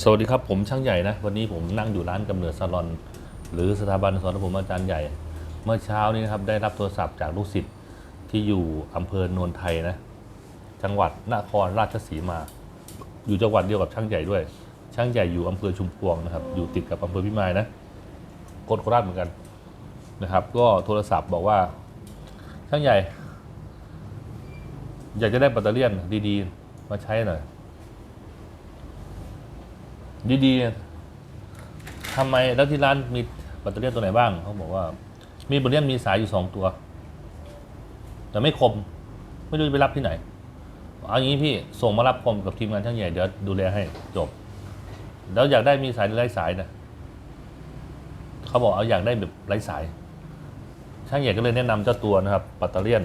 สวัสดีครับ ผมช่างใหญ่นะ วันนี้ผมนั่งอยู่ร้านกำเนิดซาลอน หรือสถาบันสอนผมอาจารย์ใหญ่ เมื่อเช้านี้นะครับได้รับโทรศัพท์จากลูกศิษย์ที่อยู่อำเภอโนนไทยนะ จังหวัดนครราชสีมา อยู่จังหวัดเดียวกับช่างใหญ่ด้วย ช่างใหญ่อยู่อำเภอชุมพวงนะครับ อยู่ติดกับอำเภอพิมายนะโคตรโคราชเหมือนกันนะครับ ก็โทรศัพท์บอกว่า ช่างใหญ่ อยากจะได้แบตเตอรี่ดีๆ มาใช้หน่อย ดีๆทำไมแล้วที่ร้านมีแบตเตอรี่ยนตัวไหนบ้าง เขาบอกว่า มีแบตเตอรี่ยนมีสายอยู่สองตัว แต่ไม่คม ไม่รู้จะไปรับที่ไหน เอาอย่างนี้พี่ส่งมารับคมกับทีมงานช่างใหญ่เดี๋ยวดูแลให้จบ แล้วอยากได้มีสายหรือไร้สายนะเขาบอกเอาอยากได้แบบไร้สาย ช่างใหญ่ก็เลยแนะนำเจ้าตัวนะครับแบตเตอรี่ยน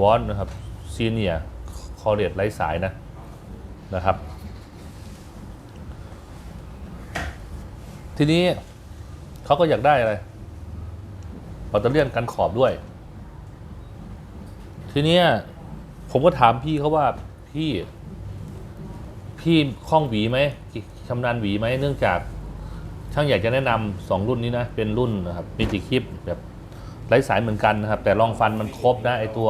วอนนะครับซีเนียคอเรตไร้สายนะนะครับ ทีนี้เขาก็อยากได้อะไรแบตเตอรี่ยนกันขอบด้วย ทีเนี้ยผมก็ถามพี่เขาว่าพี่ พี่คล่องหวีไหมชำนาญหวีไหมเนื่องจากช่างอยากจะแนะนำสองรุ่นนี้นะ เป็นรุ่นนะครับมิติคลิปแบบไร้สายเหมือนกันนะครับ แต่รองฟันมันครบนะไอตัว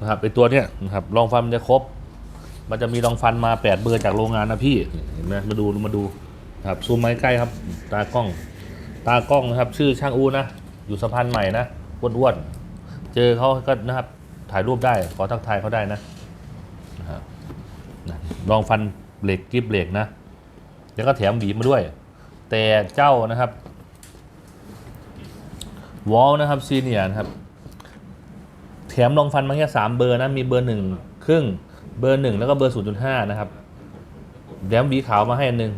นะครับไอตัวเนี้ยนะครับรองฟันมันจะครบ มันจะมีรองฟันมาแปดเบอร์จากโรงงานนะพี่เห็นไหมมาดูมาดูครับซูมมาใกล้ครับ ตากล้อง ตากล้องนะครับ ชื่อช่างอูนะอยู่สะพานใหม่นะอ้วนๆเจอเขาก็นะครับ ถ่ายรูปได้ขอทักทายเขาได้นะนะครับลองฟันเบรกกริปเบรกนะแล้วก็แถมหวีมาด้วย แต่เจ้านะครับวอลนะครับซีเนียนะครับ แถมรองฟันมาแค่สามเบอร์นะมีเบอร์หนึ่งครึ่ง เบอร์หนึ่งแล้วก็เบอร์ศูนย์จุดห้านะครับแถมหวีขาวมาให้อันหนึ่ง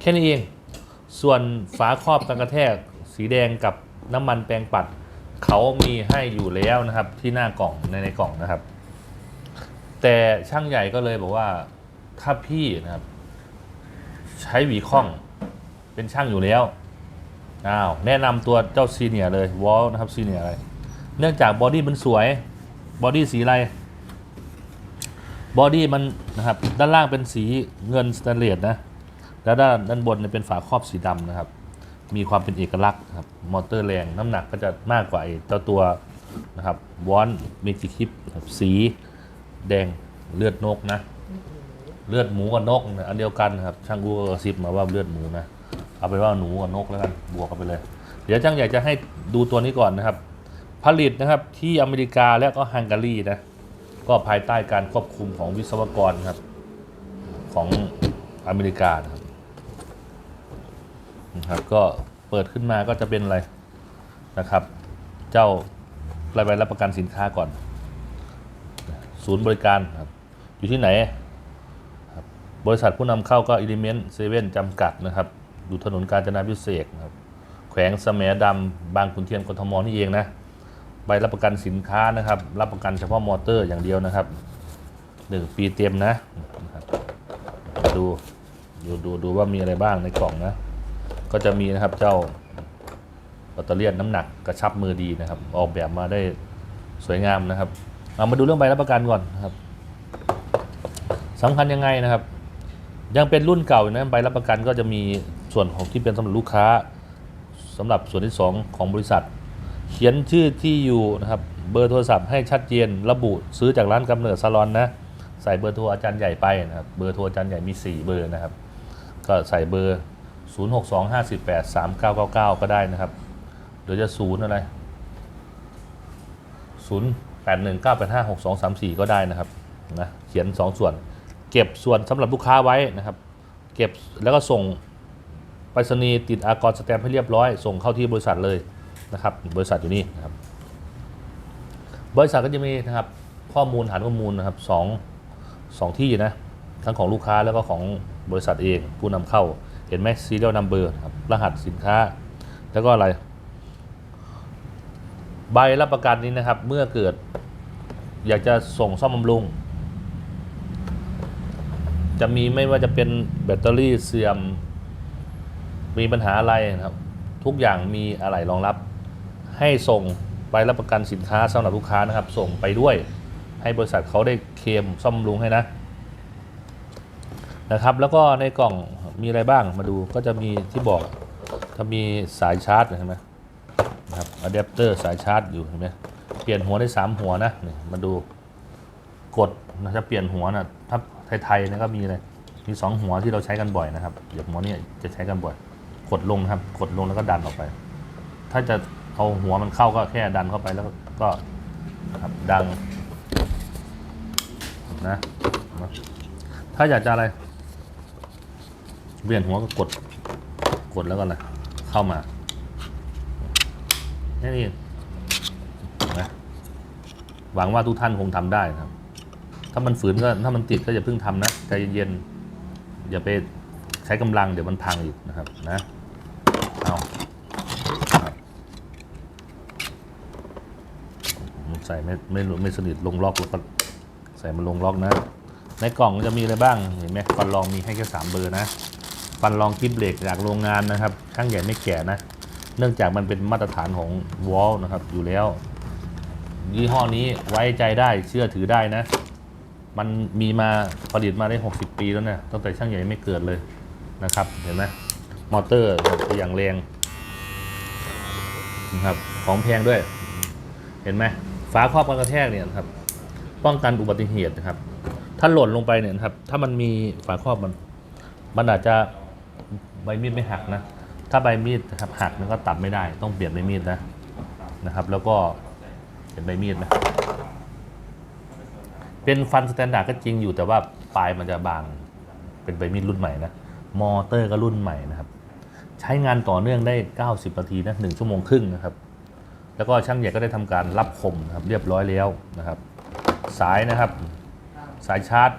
แค่นี้เอง ส่วนฝาครอบกันกระแทกสีแดงกับน้ำมันแปรงปัด เขามีให้อยู่แล้วนะครับ ที่หน้ากล่องในในกล่องนะครับ แต่ช่างใหญ่ก็เลยบอกว่าถ้าพี่นะครับ ใช้หวีคล้องเป็นช่างอยู่แล้วอ้าวแนะนำตัวเจ้าซีเนียเลยวอลนะครับซีเนียอะไร เนื่องจากบอดี้มันสวยบอดี้สีอะไร บอดี้มันนะครับด้านล่างเป็นสีเงินสแตนเลสนะแล้วด้านด้านบนเนี่ยเป็นฝาครอบสีดำนะครับ มีความเป็นเอกลักษณ์ครับมอเตอร์แรงน้ำหนักก็จะมากกว่าไอ้เจ้าตัวนะครับวอนมิจิคิปสีแดงเลือดนกนะ เลือดหมูกับนกนะอันเดียวกันครับช่างกูก็กระซิบมาว่าเลือดหมูนะเอาไปว่าหนูกับนกแล้วกันบวกกันไปเลย เดี๋ยวช่างอยากจะให้ดูตัวนี้ก่อนนะครับ ผลิตนะครับที่อเมริกาและก็ฮังการีนะ ก็ภายใต้การควบคุมของวิศวกรครับ ของอเมริกานะครับนะครับ ก็เปิดขึ้นมาก็จะเป็นอะไรนะครับ เจ้ารายใบรับประกันสินค้าก่อน ศูนย์บริการครับ อยู่ที่ไหนบริษัทผู้นำเข้าก็ Element 7จำกัดนะครับอยู่ถนนกาญจนาพิเศษกครับ แขวงสมดำบางขุนเทียนกทมนี่เองนะ ใบรับประกันสินค้านะครับ รับประกันเฉพาะมอเตอร์อย่างเดียวนะครับหนึ่งปีเต็มนะดูดูดูดูว่ามีอะไรบ้างในกล่องนะ ก็จะมีนะครับเจ้าแบตเตอรี่ยนน้ำหนักกระชับมือดีนะครับ ออกแบบมาได้สวยงามนะครับเอามาดูเรื่องใบรับประกันก่อนนะครับสำคัญยังไงนะครับ ยังเป็นรุ่นเก่าอยู่นะใบรับประกันก็จะมีส่วนของที่เป็นสำหรับลูกค้าสำหรับส่วนที่ 2 ของบริษัท เขียนชื่อที่อยู่นะครับเบอร์โทรศัพท์ให้ชัดเจนระบุซื้อจากร้านกำเนิดซาลอนนะใส่เบอร์โทรอาจารย์ใหญ่ไปนะครับเบอร์โทรอาจารย์ใหญ่มี 4 เบอร์นะครับ ก็ใส่เบอร์ 0 6 2 5 8 3 9 9 9 ก็ได้นะครับหรือจะศูนย์อะไร0 8 1 9 8 5 6 2 3 4ก็ได้นะครับนะเขียน2ส่วน เก็บส่วนสำหรับลูกค้าไว้นะครับ เก็บแล้วก็ส่งไปรษณีย์ติดอากรสแตมป์ให้เรียบร้อย ส่งเข้าที่บริษัทเลย นะครับบริษัทอยู่นี่นะครับ บริษัทก็จะมีนะครับข้อมูลฐานข้อมูลนะครับสองสองที่นะทั้งของลูกค้าแล้วก็ของบริษัทเองผู้นำเข้าเห็นไหม serial number ครับรหัสสินค้า แล้วก็อะไร ใบรับประกันนี้นะครับ เมื่อเกิดอยากจะส่งซ่อมบำรุง จะมีไม่ว่าจะเป็นแบตเตอรี่เสื่อม มีปัญหาอะไรนะครับ ทุกอย่างมีอะไรรองรับ ให้ส่งใบรับประกันสินค้าสำหรับลูกค้านะครับ ส่งไปด้วย ให้บริษัทเขาได้เคลมซ่อมรุงให้นะนะครับ แล้วก็ในกล่องมีอะไรบ้างมาดูก็จะมีที่บอกถ้ามีสายชาร์จเห็นไหมนะครับอะแดปเตอร์สายชาร์จอยู่เห็นไหมเปลี่ยนหัวได้สามหัวนะนี่มาดูกดนะถ้าเปลี่ยนหัวนะถ้าไทยๆนะก็มีเลยมีสองหัวที่เราใช้กันบ่อยนะครับเดี๋ยวหัวนี้จะใช้กันบ่อย กดลงนะครับ กดลงแล้วก็ดันออกไป ถ้าจะ เอาหัวมันเข้าก็แค่ดันเข้าไปแล้วก็ครับดังนะถ้าอยากจะอะไรเปลี่ยนหัวก็กดกดแล้วก็นะเข้ามาแค่นี้เองเห็นไหวังว่าทุกท่านคงทำได้ครับ ถ้ามันฝืนก็ถ้ามันติดก็อย่าเพิ่งทำนะใจเย็นๆอย่าไปใช้กำลังเดี๋ยวมันพังอีกนะครับนะเอาครับ ใส่ไม่ไม่ไม่สนิทลงล็อกแล้วก็ใส่มันลงล็อกนะ ในกล่องจะมีอะไรบ้างเห็นไหมฟันรองมีให้แค่สามเบอร์นะฟันรองคิดเบรกจากโรงงานนะครับช่างใหญ่ไม่แก่นะ เนื่องจากมันเป็นมาตรฐานของวอลนะครับอยู่แล้วยี่ห้อนี้ไว้ใจได้เชื่อถือได้นะ มันมีมาผลิตมาได้ 60 ปีแล้วเนะตั้งแต่ช่างใหญ่ไม่เกิดเลยนะครับเห็นไหมมอเตอร์อย่างแรงนะครับของแพงด้วย เห็นไหม ฝาครอบกันกระแทกเนี่ยนะครับ ป้องกันอุบัติเหตุนะครับ ถ้าหล่นลงไปเนี่ยนะครับ ถ้ามันมีฝาครอบมัน มันอาจจะใบมีดไม่หักนะ ถ้าใบมีดนะครับหักมันก็ตัดไม่ได้ ต้องเปลี่ยนใบมีดนะนะครับ แล้วก็เห็นใบมีดไหมเป็นฟันสแตนดาร์ดก็จริงอยู่แต่ว่าปลายมันจะบาง เป็นใบมีดรุ่นใหม่นะ มอเตอร์ก็รุ่นใหม่นะครับ ใช้งานต่อเนื่องได้ 90 นาทีนะหนึ่งชั่วโมงครึ่งนะครับ แล้วก็ช่างใหญ่ก็ได้ทำการรับคมครับเรียบร้อยแล้วนะครับ สายนะครับ สายชาร์จ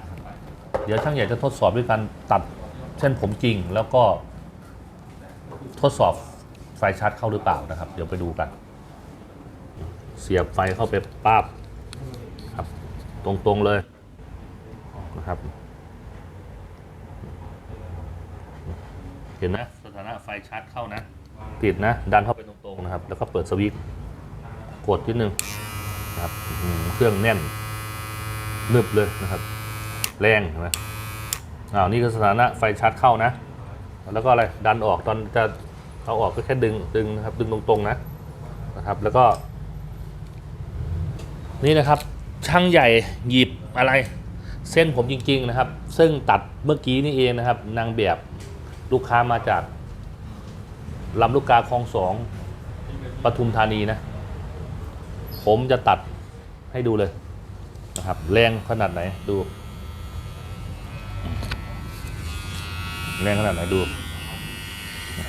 เดี๋ยวช่างใหญ่จะทดสอบด้วยการตัดเส้นผมจริง แล้วก็ทดสอบไฟชาร์จเข้าหรือเปล่านะครับ เดี๋ยวไปดูกัน เสียบไฟเข้าไปป้าบครับ ตรงๆเลยนะครับ เห็นนะสถานะไฟชาร์จเข้านะ ติดนะ ดันเข้าไปตรงๆนะครับ แล้วก็เปิดสวิตช์ กดที่หนึ่งนะครับเครื่องแน่นนึบเลยนะครับ แรงเห็นไหมอ้าวนี่คือสถานะไฟชาร์จเข้านะ แล้วก็อะไรดันออกตอนจะเอาออกก็แค่ดึงดึงนะครับดึงตรงๆนะนะครับแล้วก็ นี่นะครับช่างใหญ่หยิบอะไร เส้นผมจริง ๆนะครับ ซึ่งตัดเมื่อกี้นี่เองนะครับ นางแบบลูกค้ามาจากลำลูกกาคลองสองปทุมธานีนะ ผมจะตัดให้ดูเลยนะครับ แรงขนาดไหนดู แรงขนาดไหนดู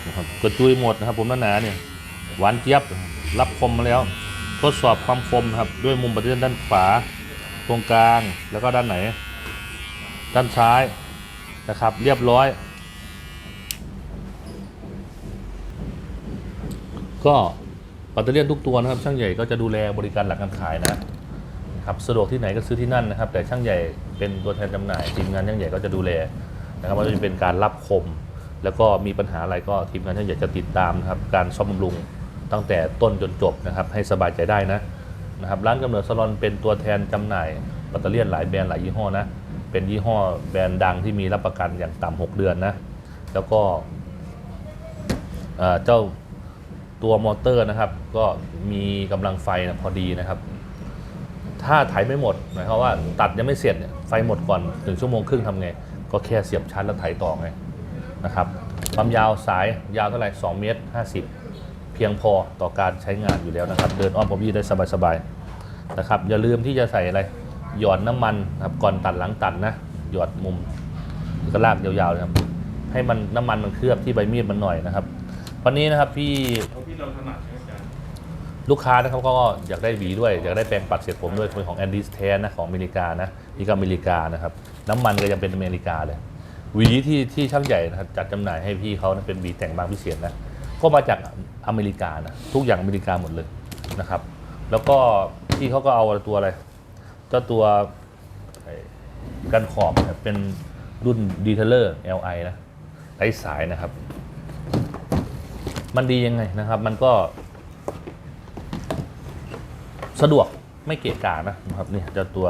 นะครับกระจุยหมดนะครับ ผมหนาๆเนี่ยหวานเจี๊ยบรับคมมาแล้ว ทดสอบความคมนะครับ ด้วยมุมปฏิทินด้านขวาตรงกลางแล้วก็ด้านไหน ด้านซ้ายนะครับ เรียบร้อย ก็ ปัตเตอร์เลียนทุกตัวนะครับ ช่างใหญ่ก็จะดูแลบริการหลังการขายนะครับสะดวกที่ไหนก็ซื้อที่นั่นนะครับ แต่ช่างใหญ่เป็นตัวแทนจำหน่ายทีมงานช่างใหญ่ก็จะดูแลนะครับว่าจะเป็นการรับคม แล้วก็มีปัญหาอะไรก็ทีมงานช่างใหญ่จะติดตามนะครับการซ่อมบำรุงตั้งแต่ต้นจนจบนะครับ ให้สบายใจได้นะนะครับร้านกำเนิดสลอนเป็นตัวแทนจำหน่ายปัตเตอร์เลียนหลายแบรนด์หลายยี่ห้อนะเป็นยี่ห้อแบรนด์ดังที่มีรับประกันอย่างต่ำหกเดือนนะ แล้วก็เจ้า ตัวมอเตอร์นะครับ ก็มีกำลังไฟนะพอดีนะครับ ถ้าไถไม่หมดหมายความว่าตัดยังไม่เสร็จเนี่ยไฟหมดก่อนถึงชั่วโมงครึ่งทำไง ก็แค่เสียบชาร์จแล้วไถต่อไงนะครับความยาวสายยาวเท่าไหร่2เมตร50 เพียงพอต่อการใช้งานอยู่แล้วนะครับ เดินอ้อมพอพี่ได้สบายๆนะครับ อย่าลืมที่จะใส่อะไรหยอดน้ำมันครับก่อนตัดหลังตัดนะหยอดมุมก็ลากยาวๆนะครับให้มันน้ำมันมันเคลือบที่ใบมีดมันหน่อยนะครับ วันนี้นะครับพี่เอาที่เราถนัดใช่ไหมอาจารย์ลูกค้านะครับก็อยากได้หวีด้วย อยากได้แปรงปัดเสร็จผมด้วยเป็นของแอนดิสแทนนะของอเมริกานะนี่ก็อเมริกานะครับ น้ำมันก็ยังเป็นอเมริกาเลยหวีที่ที่ช่างใหญ่นะครับจัดจำหน่ายให้พี่เขานะเป็นหวีแต่งบางพิเศษนะก็มาจากอเมริกานะทุกอย่างอเมริกาหมดเลยนะครับ แล้วก็พี่เขาก็เอาตัวอะไรเจ้าตัวไอ้กันขอบนะเป็นรุ่นดีเทลเลอร์ LI นะไร้สายนะครับ มันดียังไงนะครับ มันก็ สะดวกไม่เกะกะนะครับนี่เจ้าตัว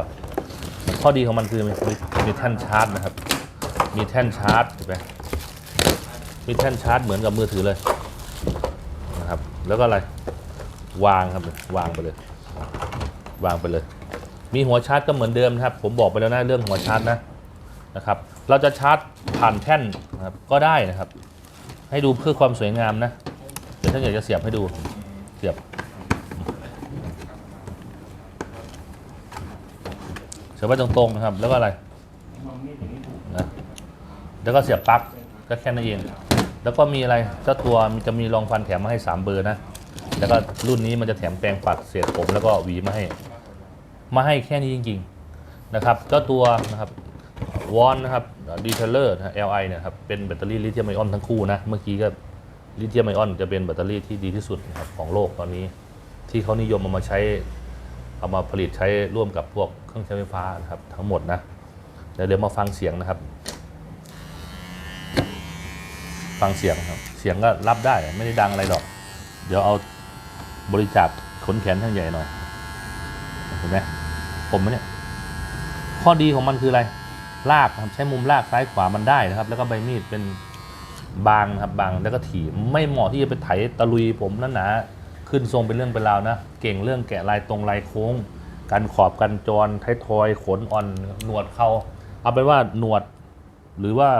ข้อดีของมันคือมีมีท่นชาร์จนะครับ มีแท่นชาร์จเห็นไหมมีแท่นชาร์จเหมือนกับมือถือเลยนะครับ แล้วก็อะไร วางครับวางไปเลย วางไปเลย มีหัวชาร์จก็เหมือนเดิมนะครับ ผมบอกไปแล้วนะเรื่องหัวชาร์จนะนะครับ เราจะชาร์จผ่านแท่นนะครับก็ได้นะครับ ให้ดูเพื่อความสวยงามนะเดี๋ยวท่านอยากจะเสียบให้ดูเสียบเสียบไว้ตรงๆนะครับ แล้วก็อะไรนะแล้วก็เสียบปลั๊กก็แค่นั้นเอง แล้วก็มีอะไรเจ้าตัวมันจะมีรองฟันแถมมาให้ 3 เบอร์นะ แล้วก็รุ่นนี้มันจะแถมแปรงปัดเศษผมแล้วก็หวีมาให้ มาให้แค่นี้จริง ๆ นะครับ เจ้าตัวนะครับ วอนนะครับดีเทลเลอร์ LI เนี่ยครับเป็นแบตเตอรี่ลิเธียมไอออนทั้งคู่นะ เมื่อกี้ก็ลิเธียมไอออนจะเป็นแบตเตอรี่ที่ดีที่สุดนะครับของโลกตอนนี้ ที่เขานิยมเอามาใช้เอามาผลิตใช้ร่วมกับพวกเครื่องใช้ไฟฟ้านะครับทั้งหมดนะเดี๋ยวมาฟังเสียงนะครับ ฟังเสียงครับ เสียงก็รับได้ไม่ได้ดังอะไรหรอก เดี๋ยวเอาบริจาคขนแขนท่านใหญ่หน่อยเห็นไหมผมไหมเนี่ยข้อดีของมันคืออะไร ลากครับใช้มุมลากซ้ายขวามันได้นะครับ แล้วก็ใบมีดเป็นบางนะครับบางแล้วก็ถี่ไม่เหมาะที่จะไปไถตะลุยผมนั่นนาขึ้นทรงเป็นเรื่องเป็นราวนะ เก่งเรื่องแกะลายตรงลายโค้งการขอบกันจรไทยทอยขนอ่อนหนวดเขาเอาเป็นว่าหนวด หรือว่า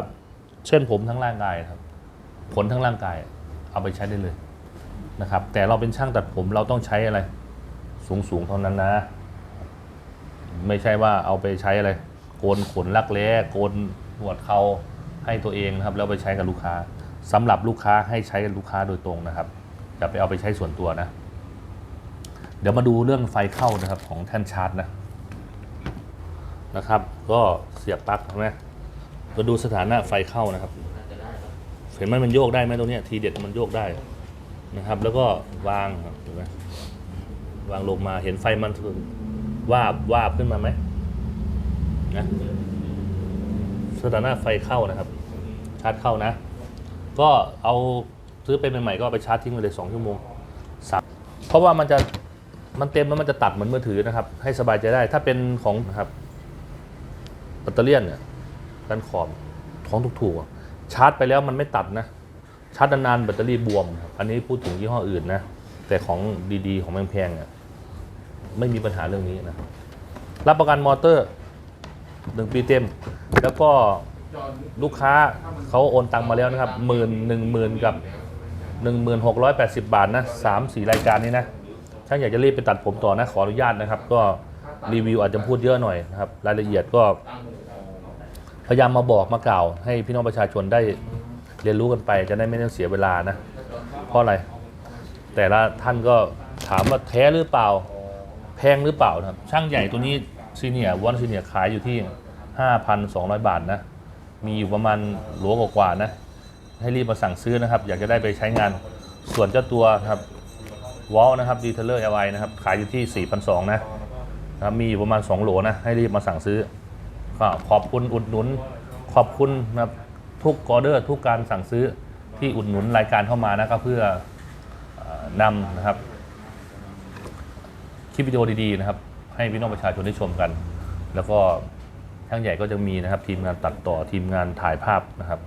เช่นผมทั้งร่างกายครับขนทั้งร่างกาย เอาไปใช้ได้เลยนะครับ แต่เราเป็นช่างตัดผมเราต้องใช้อะไร สูงสูงๆเท่านั้นนะ ไม่ใช่ว่าเอาไปใช้อะไร โกนขนรักแร้โกนหนวดเขาให้ตัวเองนะครับแล้วไปใช้กับลูกค้าสำหรับลูกค้าให้ใช้กับลูกค้าโดยตรงนะครับอย่าไปเอาไปใช้ส่วนตัวนะ เดี๋ยวมาดูเรื่องไฟเข้านะครับของแท่นชาร์จนะนะครับ ก็เสียบปลั๊กใช่ไหมมาดูสถานะไฟเข้านะครับเห็นไหมมันโยกได้ไหมตรงนี้ทีเด็ดมันโยกได้นะครับ แล้วก็วางครับเห็นไหมวางลงมาเห็นไฟมันวาบวาบขึ้นมาไหม นะสถานะไฟเข้านะครับ ชาร์จเข้านะ ก็เอาซื้อไปใหม่ๆก็ไปชาร์จทิ้งไปเลยสองชั่วโมงสามเพราะว่ามันจะมันเต็มแล้วมันจะตัดเหมือนมือถือนะครับ ให้สบายใจได้ถ้าเป็นของนะครับแบตเตอรี่เนี่ยด้านขอบของถูกๆชาร์จไปแล้วมันไม่ตัดนะ ชาร์จนานๆแบตเตอรี่บวมครับอันนี้พูดถึงยี่ห้ออื่นนะแต่ของดีๆ ของแพงๆเนี่ยไม่มีปัญหาเรื่องนี้นะรับประกันมอเตอร์ หนึ่งปีเต็ม แล้วก็ลูกค้าเขาโอนตังมาแล้วนะครับหมื่นหนึ่งหมื่นกับหนึ่งหมื่นหกร้อยแปดสิบบาทนะสามสี่รายการนี้นะถ้าอยากจะรีบไปตัดผมต่อนะขออนุญาตนะครับ ก็รีวิวอาจจะพูดเยอะหน่อยนะครับ รายละเอียดก็ พยายามมาบอกมากล่าว ให้พี่น้องประชาชนได้เรียนรู้กันไป จะได้ไม่ต้องเสียเวลานะ เพราะอะไร แต่ละท่านก็ถามว่าแท้หรือเปล่า แพงหรือเปล่านะครับ ช่างใหญ่ตัวนี้ ซีเนียวันซีเนียขายอยู่ที่ 5,200 บาทนะ มีอยู่ประมาณหลวกว่าๆนะ ให้รีบมาสั่งซื้อนะครับ อยากจะได้ไปใช้งาน ส่วนเจ้าตัวครับวอลนะครับดีเทลเลอร์เอไนะครับ ขายอยู่ที่ 4,200 นะนะครับมีอยู่ประมาณ 2 โหลนะ ให้รีบมาสั่งซื้อ ก็ขอบคุณอุดหนุน ขอบคุณนะครับทุกออเดอร์ทุกการสั่งซื้อที่อุดหนุนรายการเข้ามานะก็เพื่ออนำนะครับ คลิปวิดีโอดีๆนะครับ ให้พี่น้องประชาชนได้ชมกัน แล้วก็ช่างใหญ่ก็จะมีนะครับทีมงานตัดต่อทีมงานถ่ายภาพนะครับ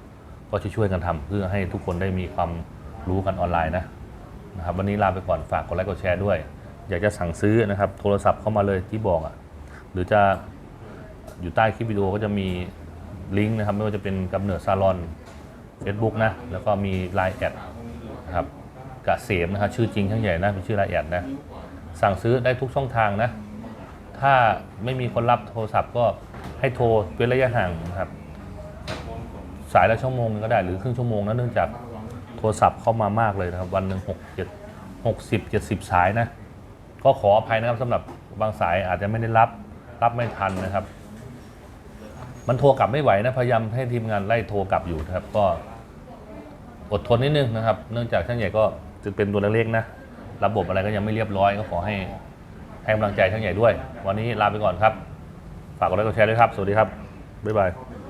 ก็จะช่วยกันทำเพื่อให้ทุกคนได้มีความรู้กันออนไลน์นะนะครับ วันนี้ลาไปก่อนฝากกดไลค์กดแชร์ด้วย อยากจะสั่งซื้อนะครับ โทรศัพท์เข้ามาเลยที่บอกอะหรือจะอยู่ใต้คลิปวิดีโอก็จะมีลิงก์นะครับ ไม่ว่าจะเป็นกำเนิดซาลอน Facebook นะ แล้วก็มี Line แอดนะครับกะเสมนะครับชื่อจริงช่างใหญ่นะเป็นชื่อ Line แอดนะสั่งซื้อได้ทุกช่องทางนะ ถ้าไม่มีคนรับโทรศัพท์ก็ให้โทรเป็นระยะห่างครับ สายละชั่วโมงนึงก็ได้หรือครึ่งชั่วโมงนะเนื่องจากโทรศัพท์เข้ามามากเลยนะครับ วันหนึ่งหกเจ็ดหกสิบเจ็ดสิบสายนะ ก็ขออภัยนะครับสำหรับบางสายอาจจะไม่ได้รับรับไม่ทันนะครับ มันโทรกลับไม่ไหวนะพยายามให้ทีมงานไล่โทรกลับอยู่นะครับ ก็อดทนนิดนึงนะครับ เนื่องจากช่างใหญ่ก็จะเป็นตัวเล็กๆนะ ระบบอะไรก็ยังไม่เรียบร้อยก็ขอให้ ให้กำลังใจช่างใหญ่ด้วย วันนี้ลาไปก่อนครับ ฝากกดไลค์กดแชร์ด้วยครับ สวัสดีครับ บ๊ายบาย